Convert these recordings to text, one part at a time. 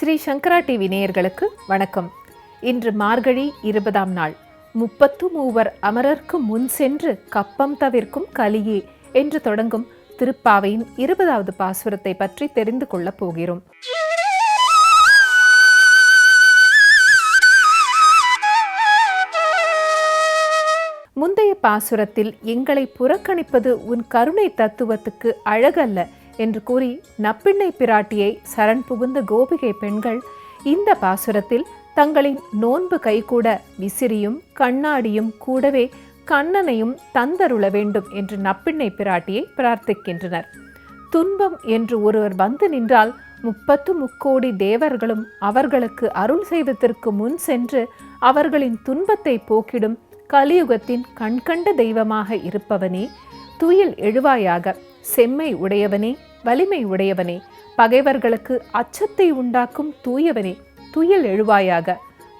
ஸ்ரீ சங்கரா TV நேயர்களுக்கு வணக்கம். இன்று மார்கழி இருபதாம் நாள். முப்பத்து மூவர் அமரர்க்கு முன் சென்று கப்பம் தவிர்க்கும் கலியே என்று தொடங்கும் திருப்பாவையின் இருபதாவது பாசுரத்தை பற்றி தெரிந்து கொள்ளப் போகிறோம். முந்தைய பாசுரத்தில் எங்களை புறக்கணிப்பது உன் கருணை தத்துவத்துக்கு அழகல்ல. என்று கூறி நப்பிண்ணை பிராட்டியை சரண் புகுந்த கோபிகை பெண்கள் இந்த பாசுரத்தில் தங்களின் நோன்பு கைகூட விசிறியும் கண்ணாடியும் கூடவே கண்ணனையும் தந்தருள வேண்டும் என்று நப்பிண்ணை பிராட்டியை பிரார்த்திக்கின்றனர். துன்பம் என்று ஒருவர் வந்து நின்றால் முப்பத்து முக்கோடி தேவர்களும் அவர்களுக்கு அருள் செய்வதற்கு முன் சென்று அவர்களின் துன்பத்தை போக்கிடும் கலியுகத்தின் கண்கண்ட தெய்வமாக இருப்பவனே துயில் எழுவாயாக செம்மை உடையவனே வலிமை உடையவனே பகைவர்களுக்கு அச்சத்தை உண்டாக்கும் தூயவனே துயில் எழுவாயாக.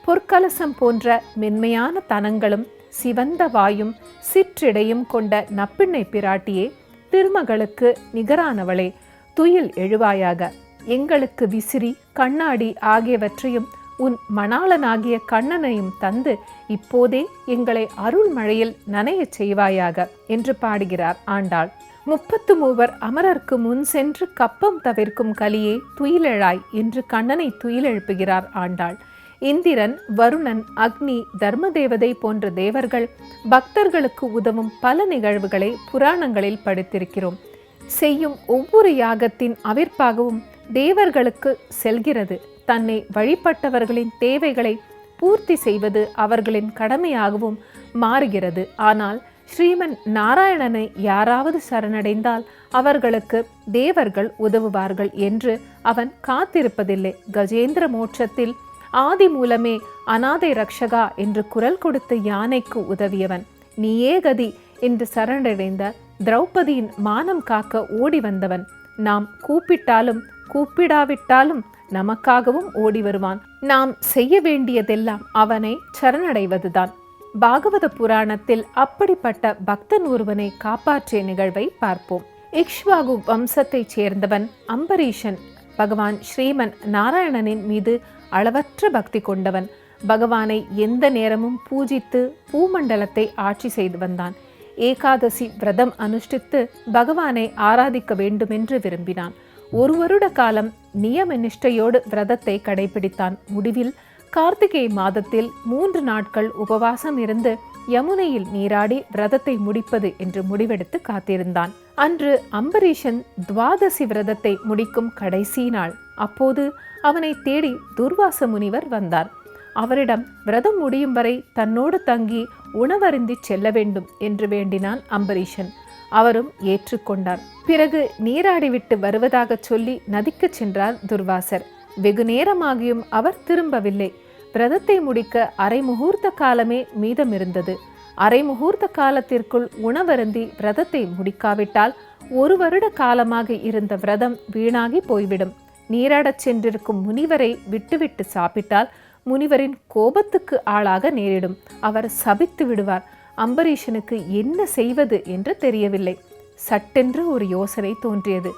பொற்கலசம் போன்ற மென்மையான தனங்களும் சிவந்த வாயும் சிற்றிடையும் கொண்ட நப்பிண்ணை பிராட்டியே திருமகளுக்கு நிகரானவளே துயில் எழுவாயாக. எங்களுக்கு விசிறி கண்ணாடி ஆகியவற்றையும் உன் மணாளனாகிய கண்ணனையும் தந்து இப்போதே எங்களை அருள் மழையில் நனையச் செய்வாயாக என்று பாடுகிறார் ஆண்டாள். முப்பத்து மூவர் அமரர்க்கு முன் சென்று கப்பம் தவிர்க்கும் கலியே துயிலெழாய் என்று கண்ணனை துயிலெழுப்புகிறார் ஆண்டாள். இந்திரன் வருணன் அக்னி தர்மதேவதை போன்ற தேவர்கள் பக்தர்களுக்கு உதவும் பல நிகழ்வுகளை புராணங்களில் படித்திருக்கிறோம். செய்யும் ஒவ்வொரு யாகத்தின் அவிர்ப்பாகவும் தேவர்களுக்கு செல்கிறது. தன்னை வழிபட்டவர்களின் தேவைகளை பூர்த்தி செய்வது அவர்களின் கடமையாகவும் மாறுகிறது. ஆனால் ஸ்ரீமன் நாராயணனை யாராவது சரணடைந்தால் அவர்களுக்கு தேவர்கள் உதவுவார்கள் என்று அவன் காத்திருப்பதில்லை. கஜேந்திர மோட்சத்தில் ஆதி மூலமே அனாதை ரக்ஷகா என்று குரல் கொடுத்த யானைக்கு உதவியவன். நீயே கதி என்று சரணடைந்த திரௌபதியின் மானம் காக்க ஓடி வந்தவன். நாம் கூப்பிட்டாலும் கூப்பிடாவிட்டாலும் நமக்காகவும் ஓடி வருவான். நாம் செய்ய வேண்டியதெல்லாம் அவனை சரணடைவதுதான். பாகவத புராணத்தில் அப்படிப்பட்ட பக்தன் ஒருவனை காப்பாற்றிய நிகழ்வை பார்ப்போம். இக்ஷ்வாகு வம்சத்தைச் சேர்ந்தவன் அம்பரீஷன். பகவான் ஸ்ரீமன் நாராயணனின் மீது அளவற்ற பக்தி கொண்டவன். பகவானை எந்த நேரமும் பூஜித்து பூமண்டலத்தை ஆட்சி செய்து வந்தான். ஏகாதசி விரதம் அனுஷ்டித்து பகவானை ஆராதிக்க வேண்டுமென்று விரும்பினான். ஒரு வருட காலம் நியம நிஷ்டையோடு விரதத்தை கடைபிடித்தான். முடிவில் கார்த்திகை மாதத்தில் மூன்று நாட்கள் உபவாசம் இருந்து யமுனையில் நீராடி விரதத்தை முடிப்பது என்று முடிவெடுத்து காத்திருந்தான். அன்று அம்பரீஷன் துவாதசி விரதத்தை முடிக்கும் கடைசி நாள். அப்போது அவனை தேடி துர்வாச முனிவர் வந்தார். அவரிடம் விரதம் முடியும் வரை தன்னோடு தங்கி உணவருந்தி செல்ல வேண்டும் என்று வேண்டினான் அம்பரீஷன். அவரும் ஏற்றுக்கொண்டார். பிறகு நீராடிவிட்டு வருவதாக சொல்லி நதிக்கு சென்றார் துர்வாசர். வெகு நேரமாகியும் அவர் திரும்பவில்லை. விரதத்தை முடிக்க அரை முகூர்த்த காலமே மீதமிருந்தது. அரை முகூர்த்த காலத்திற்குள் உணவருந்தி விரதத்தை முடிக்காவிட்டால் ஒரு வருட காலமாக இருந்த விரதம் வீணாகி போய்விடும். நீராடச் சென்றிருக்கும் முனிவரை விட்டுவிட்டு சாப்பிட்டால் முனிவரின் கோபத்துக்கு ஆளாக நேரிடும். அவர் சபித்து விடுவார் அம்பரீஷனுக்கு என்ன செய்வது என்று தெரியவில்லை. சட்டென்று ஒரு யோசனை தோன்றியது.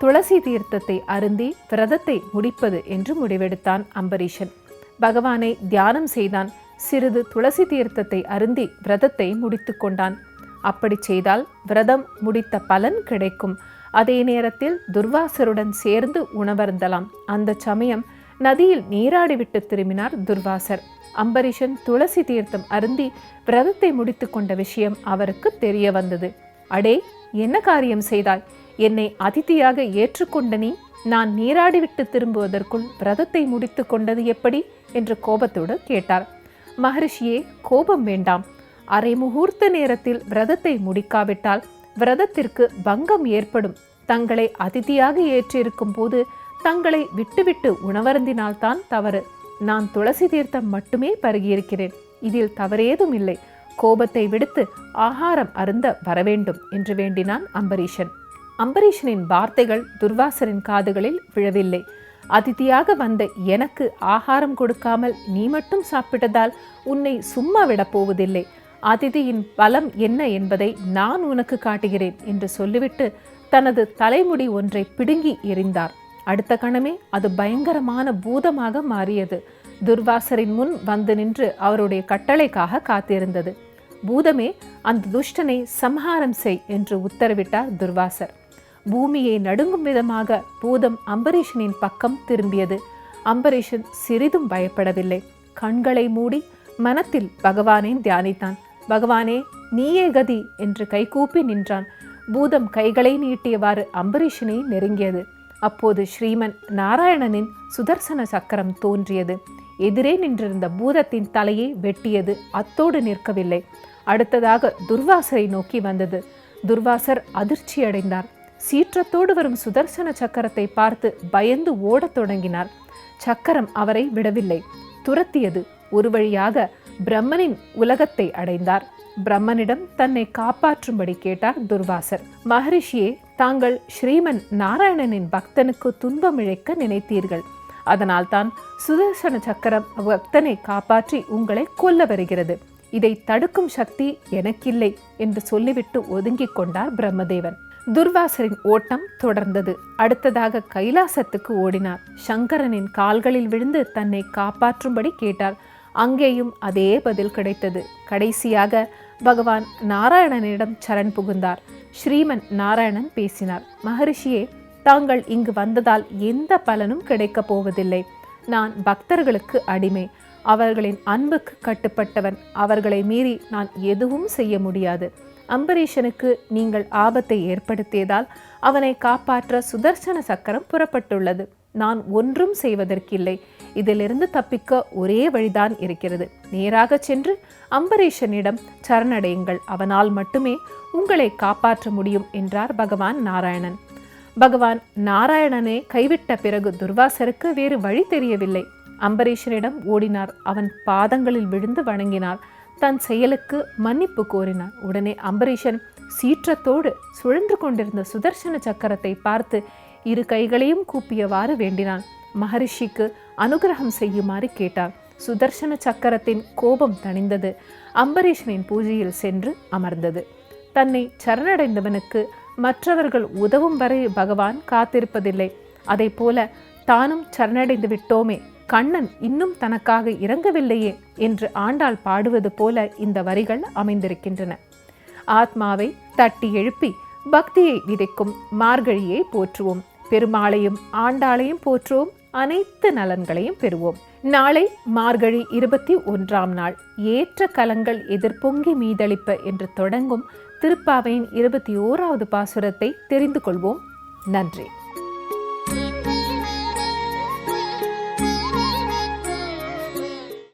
துளசி தீர்த்தத்தை அருந்தி விரதத்தை முடிப்பது என்று முடிவெடுத்தான் அம்பரீஷன். பகவானை தியானம் செய்தான் சிறிது துளசி தீர்த்தத்தை அருந்தி விரதத்தை முடித்து கொண்டான். அப்படி செய்தால் விரதம் முடித்த பலன் கிடைக்கும். அதே நேரத்தில் துர்வாசருடன் சேர்ந்து உணவருந்தலாம். அந்த சமயம் நதியில் நீராடிவிட்டு திரும்பினார் துர்வாசர். அம்பரீஷன் துளசி தீர்த்தம் அருந்தி விரதத்தை முடித்து கொண்ட விஷயம் அவருக்கு தெரிய வந்தது. அடே என்ன காரியம் செய்தாய்? என்னை அதிதியாக ஏற்றுக்கொண்ட நீ நான் நீராடிவிட்டு திரும்புவதற்குள் விரதத்தை முடித்து கொண்டது எப்படி? என்று கோபத்தோடு கேட்டார். மகரிஷியே கோபம் வேண்டாம். அரை முகூர்த்த நேரத்தில் விரதத்தை முடிக்காவிட்டால் விரதத்திற்கு பங்கம் ஏற்படும். தங்களை அதிதியாக ஏற்றிருக்கும் போது தங்களை விட்டுவிட்டு உணவருந்தினால்தான் தவறு. நான் துளசி தீர்த்தம் மட்டுமே பருகியிருக்கிறேன். இதில் தவறேதும் இல்லை. கோபத்தை விடுத்து ஆகாரம் அருந்த வரவேண்டும் என்று வேண்டினான் அம்பரீஷன். அம்பரீஷனின் வார்த்தைகள் துர்வாசரின் காதுகளில் விழவில்லை. அதிதியாக வந்த எனக்கு ஆகாரம் கொடுக்காமல் நீ மட்டும் சாப்பிட்டதால் உன்னை சும்மா விடப் போவதில்லை. அதிதியின் பலம் என்ன என்பதை நான் உனக்கு காட்டுகிறேன் என்று சொல்லிவிட்டு தனது தலைமுடி ஒன்றை பிடுங்கி எறிந்தார். அடுத்த கணமே அது பயங்கரமான பூதமாக மாறியது. துர்வாசரின் முன் வந்து நின்று அவருடைய கட்டளைக்காக காத்திருந்தது. பூதமே அந்த துஷ்டனை சம்ஹாரம் செய் என்று உத்தரவிட்டார் துர்வாசர். பூமியை நடுங்கும் விதமாக பூதம் அம்பரீஷனின் பக்கம் திரும்பியது. அம்பரீஷன் சிறிதும் பயப்படவில்லை. கண்களை மூடி மனத்தில் பகவானை தியானித்தான். பகவானே நீயே கதி என்று கைகூப்பி நின்றான். பூதம் கைகளை நீட்டியவாறு அம்பரீஷனை நெருங்கியது. அப்போது ஸ்ரீமன் நாராயணனின் சுதர்சன சக்கரம் தோன்றியது. எதிரே நின்றிருந்த பூதத்தின் தலையை வெட்டியது. அத்தோடு நிற்கவில்லை. அடுத்ததாக துர்வாசரை நோக்கி வந்தது. துர்வாசர் அதிர்ச்சியடைந்தார். சீற்றத்தோடு வரும் சுதர்சன சக்கரத்தை பார்த்து பயந்து ஓடத் தொடங்கினார். சக்கரம் அவரை விடவில்லை. துரத்தியது. ஒரு வழியாக பிரம்மனின் உலகத்தை அடைந்தார். பிரம்மனிடம் தன்னை காப்பாற்றும்படி கேட்டார் துர்வாசர். மகரிஷியே தாங்கள் ஸ்ரீமன் நாராயணனின் பக்தனுக்கு துன்பம் இழைக்க நினைத்தீர்கள். அதனால்தான் சுதர்சன சக்கரம் பக்தனை காப்பாற்றி உங்களை கொல்ல வருகிறது. இதை தடுக்கும் சக்தி எனக்கில்லை என்று சொல்லிவிட்டு ஒதுங்கிக் கொண்டார் பிரம்மதேவன். துர்வாசரின் ஓட்டம் தொடர்ந்தது. அடுத்ததாக கைலாசத்துக்கு ஓடினார். சங்கரனின் கால்களில் விழுந்து தன்னை காப்பாற்றும்படி கேட்டார். அங்கேயும் அதே பதில் கிடைத்தது. கடைசியாக பகவான் நாராயணனிடம் சரண் புகுந்தார். ஸ்ரீமன் நாராயணன் பேசினார். மகரிஷியே தாங்கள் இங்கு வந்ததால் எந்த பலனும் கிடைக்கப் போவதில்லை. நான் பக்தர்களுக்கு அடிமை. அவர்களின் அன்புக்கு கட்டுப்பட்டவன். அவர்களை மீறி நான் எதுவும் செய்ய முடியாது. அம்பரீஷனுக்கு நீங்கள் ஆபத்தை ஏற்படுத்தியதால் அவனை காப்பாற்ற சுதர்சன சக்கரம் புறப்பட்டுள்ளது. நான் ஒன்றும் செய்வதற்கில்லை. இதிலிருந்து தப்பிக்க ஒரே வழிதான் இருக்கிறது. நேராக சென்று அம்பரீஷனிடம் சரணடையுங்கள். அவனால் மட்டுமே உங்களை காப்பாற்ற முடியும் என்றார் பகவான் நாராயணன். பகவான் நாராயணனை கைவிட்ட பிறகு துர்வாசருக்கு வேறு வழி தெரியவில்லை. அம்பரீஷனிடம் ஓடினார். அவன் பாதங்களில் விழுந்து வணங்கினார். தன் செயலுக்கு மன்னிப்பு கோரினார் உடனே அம்பரீஷன் சீற்றத்தோடு சுழன்று கொண்டிருந்த சுதர்சன சக்கரத்தை பார்த்து இரு கைகளையும் கூப்பியவாறு வேண்டினான். மகரிஷிக்கு அனுகிரகம் செய்யுமாறு கேட்டார் சுதர்சன சக்கரத்தின் கோபம் தணிந்தது. அம்பரீஷனின் பூஜையில் சென்று அமர்ந்தது. தன்னை சரணடைந்தவனுக்கு மற்றவர்கள் உதவும் வரை பகவான் காத்திருப்பதில்லை. அதை போல தானும் சரணடைந்து விட்டோமே கண்ணன் இன்னும் தனக்காக இறங்கவில்லையே என்று ஆண்டாள் பாடுவது போல இந்த வரிகள் அமைந்திருக்கின்றன. ஆத்மாவை தட்டி எழுப்பி பக்தியை விதைக்கும் மார்கழியை போற்றுவோம். பெருமாளையும் ஆண்டாளையும் போற்றுவோம். அனைத்து நலன்களையும் பெறுவோம். நாளை மார்கழி இருபத்தி ஒன்றாம் நாள். ஏற்ற கலங்கள் எதிர்பொங்கி மீதளிப்ப என்று தொடங்கும் திருப்பாவையின் இருபத்தி ஓராவது பாசுரத்தை தெரிந்து கொள்வோம். நன்றி.